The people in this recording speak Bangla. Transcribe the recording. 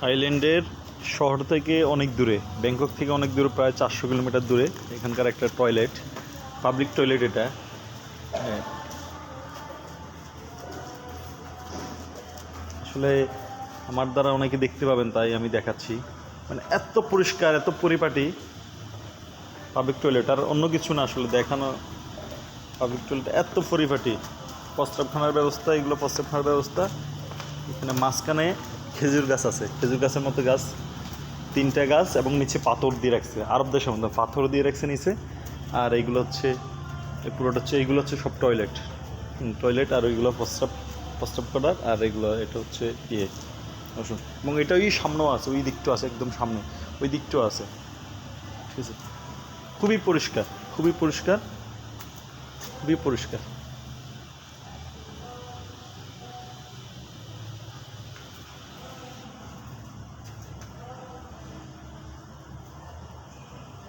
থাইল্যান্ডের শহর থেকে অনেক দূরে, ব্যাংকক থেকে অনেক দূরে, প্রায় চারশো কিলোমিটার দূরে এখানকার একটা টয়লেট পাবলিক টয়লেট এটা। হ্যাঁ আসলে আমার দ্বারা অনেকে দেখতে পাবেন, তাই আমি দেখাচ্ছি। মানে এত পরিষ্কার, এত পরিপাটি পাবলিক টয়লেট আর অন্য কিছু না আসলে, দেখানো পাবলিক টয়লেট এত পরিপাটি। প্রস্রাবখানার ব্যবস্থা, এগুলো প্রস্রাবখানার ব্যবস্থা। এখানে মাঝখানে খেজুর গাছ আছে। খেজুর গাছের মতো গাছ, তিনটা গাছ এবং নিচে পাথর দিয়ে রাখছে। আরব দেশের মধ্যে পাথর দিয়ে রাখছে নিচে। আর এইগুলো হচ্ছে পুরোটা হচ্ছে এইগুলো হচ্ছে সব টয়লেট টয়লেট আর ওইগুলো প্রস্রাব প্রস্রাব করার। আর এগুলো, এটা হচ্ছে ইয়ে ওষুধ। এবং এটা ওই সামনেও আছে, ওই দিকটাও আছে, একদম সামনে। ওই দিকটাও আছে। ঠিক আছে? খুবই পরিষ্কার খুবই পরিষ্কার খুবই পরিষ্কার।